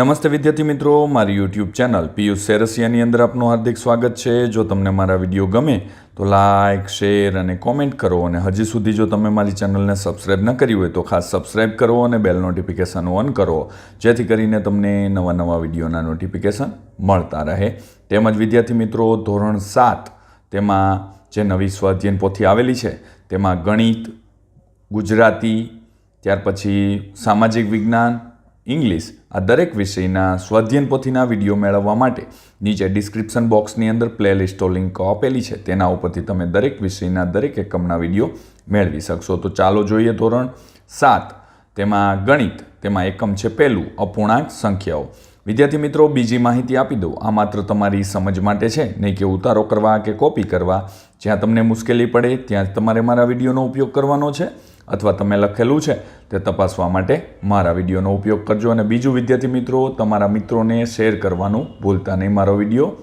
નમસ્તે વિદ્યાર્થી મિત્રો, મારી યુટ્યુબ ચેનલ પિયુષ સેરસિયાની અંદર આપનું હાર્દિક સ્વાગત છે. જો તમને મારા વીડિયો ગમે તો લાઇક શેર અને કોમેન્ટ કરો અને હજી સુધી જો તમે મારી ચેનલને સબસ્ક્રાઈબ ન કરી હોય તો ખાસ સબસ્ક્રાઈબ કરો અને બેલ નોટિફિકેશન ઓન કરો, જેથી કરીને તમને નવા નવા વિડીયોના નોટિફિકેશન મળતા રહે. તેમજ વિદ્યાર્થી મિત્રો, ધોરણ સાત તેમાં જે નવી સ્વાધ્યયન પોથી આવેલી છે, તેમાં ગણિત, ગુજરાતી, ત્યાર પછી સામાજિક વિજ્ઞાન ઇંગ્લિશ આ દરેક વિષયના સ્વાધ્યન પોથીના વીડિયો મેળવવા માટે નીચે ડિસ્ક્રિપ્શન બોક્સની અંદર પ્લેલિસ્ટો લિંક આપેલી છે. તેના ઉપરથી તમે દરેક વિષયના દરેક એકમના વીડિયો મેળવી શકશો. તો ચાલો જોઈએ ધોરણ સાત. તેમાં ગણિત. તેમાં એકમ છે પહેલું, અપૂર્ણાંક સંખ્યાઓ. વિદ્યાર્થી મિત્રો, બીજી માહિતી આપી દઉં. આ માત્ર તમારી સમજ માટે છે, નહીં કે ઉતારો કરવા કે કોપી કરવા. જ્યાં તમને મુશ્કેલી પડે, ત્યાં તમારે મારા વિડીયોનો ઉપયોગ કરવાનો છે. અથવા તમે લખેલું છે, તે તપાસવા માટે મારા વિડીયોનો ઉપયોગ કરજો. અને બીજું, વિદ્યાર્થી મિત્રો, તમારા મિત્રોને શેર કરવાનું ભૂલતા નહીં મારો વીડિયો.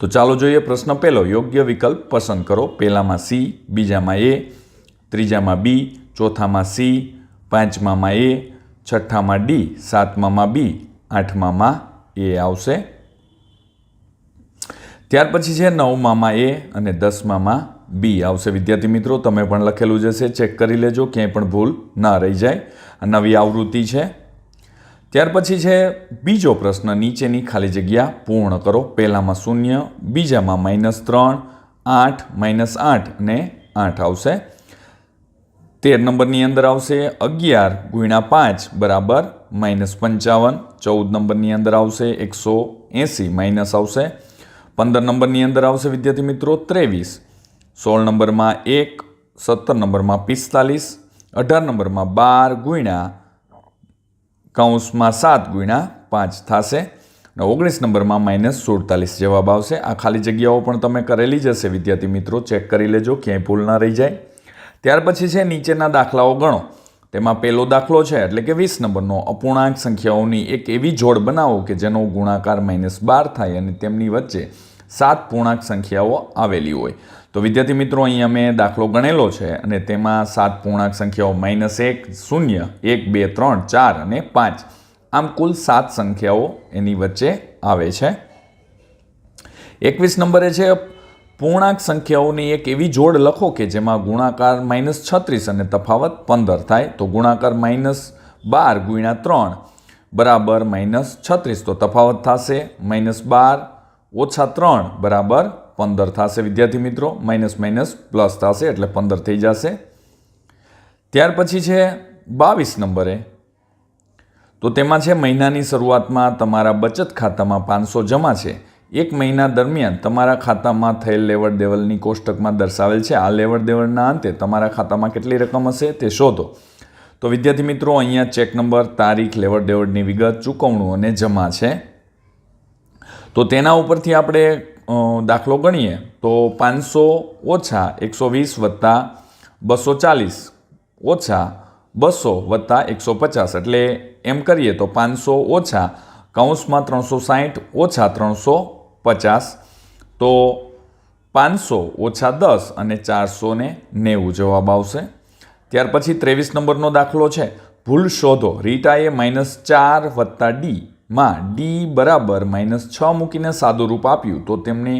તો ચાલો જોઈએ પ્રશ્ન પહેલો. યોગ્ય વિકલ્પ પસંદ કરો. પહેલામાં સી, બીજામાં એ, ત્રીજામાં બી, ચોથામાં સી, પાંચમામાં એ, છઠ્ઠામાં ડી, સાતમામાં બી. આઠમામાં એ આવશે. ત્યાર પછી છે નવમામાં એ અને દસમામાં બી આવશે. વિદ્યાર્થી મિત્રો, તમે પણ લખેલું જશે ચેક કરી લેજો, ક્યાંય પણ ભૂલ ના રહી જાય. નવી આવૃત્તિ છે. ત્યાર પછી છે બીજો પ્રશ્ન, નીચેની ખાલી જગ્યા પૂર્ણ કરો. પહેલામાં શૂન્ય, બીજામાં માઇનસ ત્રણ, આઠ માઇનસ આઠ ને આઠ આવશે. તેર નંબરની અંદર આવશે અગિયાર ગુણ્યા પાંચ બરાબર માઇનસ પંચાવન. ચૌદ નંબરની અંદર આવશે એકસો એંસી, માઇનસ આવશે પંદર નંબરની અંદર આવશે વિદ્યાર્થી મિત્રો ત્રેવીસ. સોળ નંબરમાં એક, સત્તર નંબરમાં પિસ્તાલીસ, અઢાર નંબરમાં બાર ગુણ્યા કૌંસમાં સાત ગુણ્યા પાંચ થશે અને ઓગણીસ નંબરમાં માઇનસ સુડતાલીસ જવાબ આવશે. આ ખાલી જગ્યાઓ પણ તમે કરેલી જ હશે વિદ્યાર્થી મિત્રો. ચેક કરી લેજો, ક્યાંય ભૂલ ના રહી જાય. ત્યાર પછી છે નીચેના દાખલાઓ ગણો. તેમાં પહેલો દાખલો છે, એટલે કે વીસ નંબરનો. અપૂર્ણાંક સંખ્યાઓની એક એવી જોડ બનાવો કે જેનો ગુણાકાર માઇનસ બાર થાય અને તેમની વચ્ચે સાત પૂર્ણાંક સંખ્યાઓ આવેલી હોય. તો વિદ્યાર્થી મિત્રો, અહીંયા મેં દાખલો ગણેલો છે અને તેમાં સાત પૂર્ણાંક સંખ્યાઓ માઇનસ એક, શૂન્ય, એક, બે, ત્રણ, ચાર અને પાંચ. આમ કુલ સાત સંખ્યાઓ એની વચ્ચે આવે છે. એકવીસ નંબરે છે પૂર્ણાંક સંખ્યાઓની એક એવી જોડ લખો કે જેમાં ગુણાકાર માઇનસ છત્રીસ અને તફાવત પંદર થાય, તો ગુણાકાર માઇનસ બાર ગુણ્યા ત્રણ, બરાબર માઇનસ છત્રીસ, તો તફાવત થશે માઇનસ બાર ઓછા ત્રણ, બરાબર પંદર થશે. વિદ્યાર્થી મિત્રો, માઇનસ માઇનસ પ્લસ થશે એટલે પંદર થઈ જશે. ત્યાર પછી છે બાવીસ નંબરે. તો તેમાં છે, મહિનાની શરૂઆતમાં તમારા બચત ખાતામાં પાંચસો જમા છે. એક મહિના દરમિયાન તમારા ખાતામાં થયેલ લેવડ દેવડની કોષ્ટકમાં દર્શાવેલ છે. આ લેવડ દેવડના અંતે તમારા ખાતામાં કેટલી રકમ હશે તે શોધો. તો વિદ્યાર્થી મિત્રો, અહીંયા ચેક નંબર, તારીખ, લેવડ દેવડની વિગત, ચૂકવણું અને જમા છે. તો તેના ઉપરથી આપણે દાખલો ગણીએ. તો પાંચસો ઓછા એકસો વીસ વત્તા બસો ચાલીસ ઓછા બસો વત્તા એકસો પચાસ. એટલે એમ કરીએ તો પાંચસો ઓછા કૌંસમાં ત્રણસો સાહીઠ ઓછા ત્રણસો પચાસ, તો પાંચસો ઓછા દસ અને ચારસો ને નેવું જવાબ આવશે. ત્યાર પછી ત્રેવીસ નંબરનો દાખલો છે. ભૂલ શોધો. રીટાએ માઇનસ ચાર વત્તા ડી માં ડી બરાબર માઇનસ છ મૂકીને સાદું રૂપ આપ્યું. તો તેમને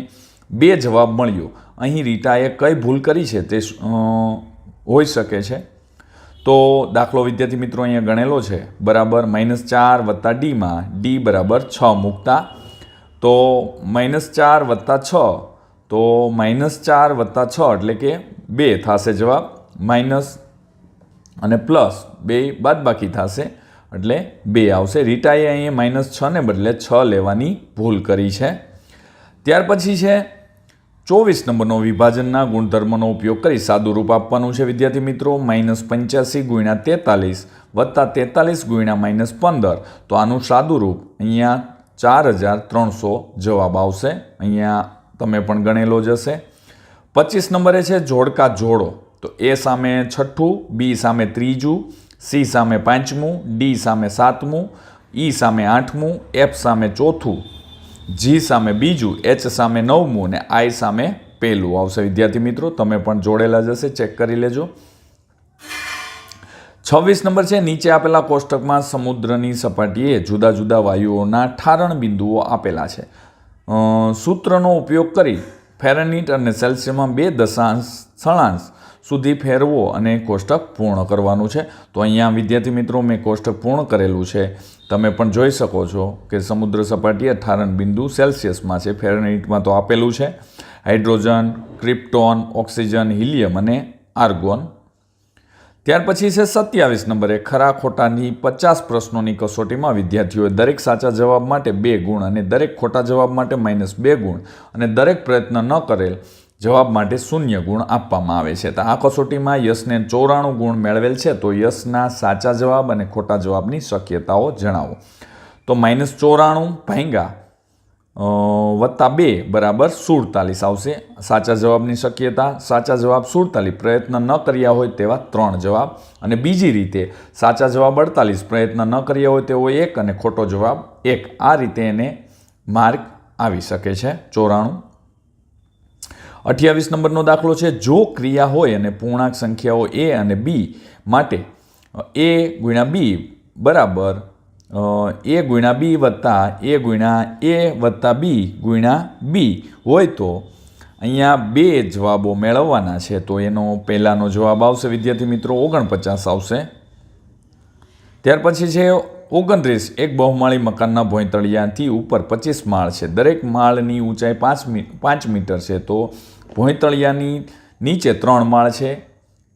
બે જવાબ મળ્યો. અહીં રીટાએ કઈ ભૂલ કરી છે તે હોઈ શકે છે. તો દાખલો વિદ્યાર્થી મિત્રો અહીંયા ગણેલો છે. બરાબર માઇનસ ચાર વત્તા ડીમાં ડી બરાબર છ મૂકતા તો માઇનસ ચાર વત્તા છ, તો માઇનસ ચાર વત્તા છ એટલે કે બે થશે જવાબ માઇનસ અને પ્લસ બે બાદબાકી થશે એટલે બે આવશે. રીટાએ અહીંયા માઇનસ છને બદલે છ લેવાની ભૂલ કરી છે. ત્યાર પછી છે, ચોવીસ નંબરનો વિભાજનના ગુણધર્મનો ઉપયોગ કરી સાદું રૂપ આપવાનું છે વિદ્યાર્થી મિત્રો. માઇનસ પંચ્યાસી ગુણ્યા તેતાલીસ વત્તા તેતાલીસ ગુણ્યા માઇનસ પંદર. તો આનું સાદું રૂપ અહીંયા ચાર હજાર ત્રણસો જવાબ આવશે. અહીંયા તમે પણ ગણેલો જ હશે. પચીસ નંબરે છે જોડકા જોડો. તો એ સામે છઠ્ઠું, બી સામે ત્રીજું, સી સામે પાંચમું, ડી સામે સાતમું, ઈ સામે આઠમું, એફ સામે ચોથું, જી સામે બીજું, એચ સામે નવમું અને આઈ સામે પહેલું આવશે. વિદ્યાર્થી મિત્રો, તમે પણ જોડેલા જશે ચેક કરી લેજો. છવ્વીસ નંબર છે, નીચે આપેલા કોષ્ટકમાં સમુદ્રની સપાટીએ જુદા જુદા વાયુઓના ઠારણ બિંદુઓ આપેલા છે. સૂત્રનો ઉપયોગ કરી ફેરનહીટ અને સેલ્સિયસમાં બે દશાંશ સ્થળાંશ સુધી ફેરવો અને કોષ્ટક પૂર્ણ કરવાનું છે. તો અહીંયા, વિદ્યાર્થી મિત્રો, મેં કોષ્ટક પૂર્ણ કરેલું છે. તમે પણ જોઈ શકો છો કે સમુદ્ર સપાટીએ ઠારણ બિંદુ સેલ્સિયસમાં છે, ફેરનહીટમાં તો આપેલું છે. હાઇડ્રોજન, ક્રિપ્ટોન, ઓક્સિજન, હિલિયમ અને આર્ગોન ત્યાર પછી છે સત્યાવીસ નંબરે ખરા ખોટાની પચાસ પ્રશ્નોની કસોટીમાં વિદ્યાર્થીઓએ દરેક સાચા જવાબ માટે બે ગુણ અને દરેક ખોટા જવાબ માટે માઇનસ બે ગુણ અને દરેક પ્રયત્ન ન કરેલ જવાબ માટે શૂન્ય ગુણ આપવામાં આવે છે. તો આ કસોટીમાં યશને ચોરાણું ગુણ મેળવેલ છે. તો યશના સાચા જવાબ અને ખોટા જવાબની શક્યતાઓ જણાવો. તો માઇનસ ચોરાણું ભાંગા વત્તા બે બરાબર સુડતાલીસ આવશે. સાચા જવાબની શક્યતા સાચા જવાબ સુડતાલીસ. પ્રયત્ન ન કર્યા હોય તેવા ત્રણ જવાબ. અને બીજી રીતે, સાચા જવાબ અડતાલીસ. પ્રયત્ન ન કર્યા હોય તેવો એક અને ખોટો જવાબ એક. આ રીતે એને માર્ક આવી શકે છે. ચોરાણું. અઠ્યાવીસ નંબરનો દાખલો છે. જો ક્રિયા હોય અને પૂર્ણાંક સંખ્યાઓ એ અને બી માટે એ ગુણ્યા બી બરાબર એ ગુણ્યા બી વત્તા એ ગુણ્યા એ વત્તા બી ગુણ્યા બી હોય તો અહીંયા બે જવાબો મેળવવાના છે. તો એનો પહેલાંનો જવાબ આવશે. વિદ્યાર્થી મિત્રો, ઓગણપચાસ આવશે. ત્યાર પછી છે ઓગણત્રીસ. એક બહુમાળી મકાનના ભોંયતળિયાથી ઉપર પચીસ માળ છે. દરેક માળની ઊંચાઈ પાંચ પાંચ મીટર છે. તો ભોંયતળિયાની નીચે ત્રણ માળ છે.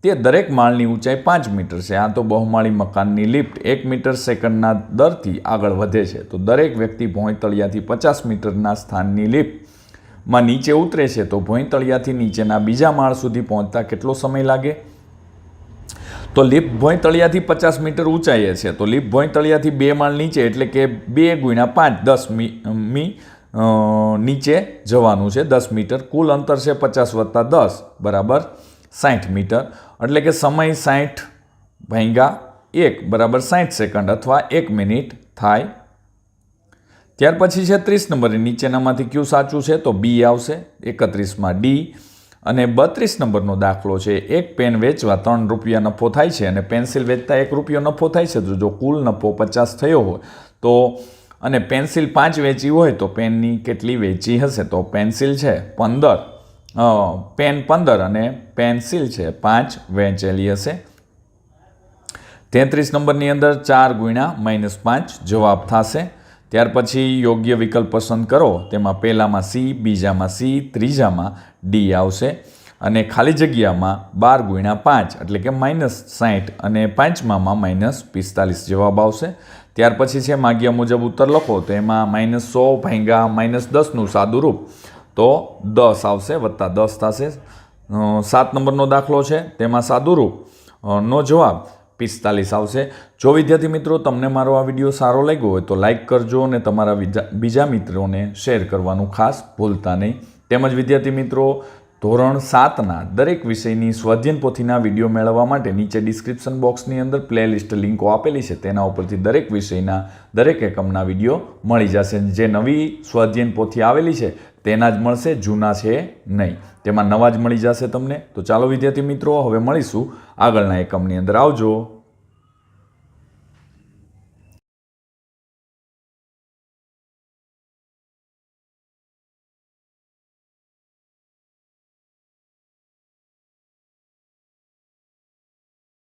તે દરેક માળની ઊંચાઈ પાંચ મીટર છે. આ તો બહુમાળી મકાનની લિફ્ટ એક મીટર સેકન્ડના દરથી આગળ વધે છે. તો દરેક વ્યક્તિ ભોંયતળિયાથી પચાસ મીટરના સ્થાનની લિફ્ટમાં નીચે ઉતરે છે. તો ભોંયતળિયાથી નીચેના બીજા માળ સુધી પહોંચતા કેટલો સમય લાગે? તો લીપ ભોંય તળિયાથી પચાસ મીટર ઊંચાઈએ છે. તો લીપ ભોંય તળિયાથી બે માળ નીચે એટલે કે બે ગુણ્યા પાંચ દસ મી નીચે જવાનું છે. દસ મીટર કુલ અંતર છે પચાસ વત્તા દસ. બરાબર? સાઠ મીટર, એટલે કે સમય સાઠ ભાંગા એક બરાબર સાઠ સેકન્ડ અથવા એક મિનિટ થાય. ત્યાર પછી છે ત્રીસ નંબરની નીચેનામાંથી ક્યુ સાચું છે તો બી આવશે, એકત્રીસમાં ડી. અને બત્રીસ નંબરનો દાખલો છે, એક પેન વેચવા ત્રણ રૂપિયા નફો થાય છે અને પેન્સિલ વેચતા એક રૂપિયો નફો થાય છે. તો જો કુલ નફો પચાસ થયો હોય તો અને પેન્સિલ પાંચ વેચી હોય તો પેનની કેટલી વેચી હશે? તો પેન્સિલ છે પંદર. પેન પંદર અને પેન્સિલ છે, પાંચ વહેંચેલી હશે. તેત્રીસ નંબરની અંદર ચાર ગુણ્યા માઇનસ પાંચ જવાબ થશે. ત્યાર પછી યોગ્ય વિકલ્પ પસંદ કરો, તેમાં પહેલામાં સી, બીજામાં સી, ત્રીજામાં ડી આવશે. અને ખાલી જગ્યામાં બાર ગુણ્યા પાંચ, એટલે કે માઇનસ સાહીઠ અને પાંચમામાં માઇનસ પિસ્તાલીસ જવાબ આવશે. ત્યાર પછી છે, માગ્યા મુજબ ઉત્તર લખો તો એમાં માઇનસ સો ભાંગા માઇનસ દસનું સાદું રૂપ તો દસ આવશે વત્તા દસ થશે. સાત નંબરનો દાખલો છે. તેમાં સાદુરૂપ. નો જવાબ પિસ્તાલીસ આવશે. જો વિદ્યાર્થી મિત્રો તમને મારો આ વીડિયો સારો લાગ્યો હોય તો લાઇક કરજો અને તમારા બીજા- મિત્રોને શેર કરવાનું ખાસ ભૂલતા નહીં. તેમજ વિદ્યાર્થી મિત્રો, ધોરણ સાતના દરેક વિષયની સ્વાધ્યન પોથીના વીડિયો મેળવવા માટે નીચે ડિસ્ક્રિપ્શન બોક્સની અંદર પ્લેલિસ્ટ લિંકો આપેલી છે. તેના ઉપરથી દરેક વિષયના દરેક એકમના વીડિયો મળી જશે. જે નવી સ્વાધ્યન પોથી આવેલી છે તેના જ મળશે, જૂના છે નહીં. તેમાં નવા જ મળી જશે તમને. તો ચાલો વિદ્યાર્થી મિત્રો, હવે મળીશું આગળના એકમની અંદર. આવજો.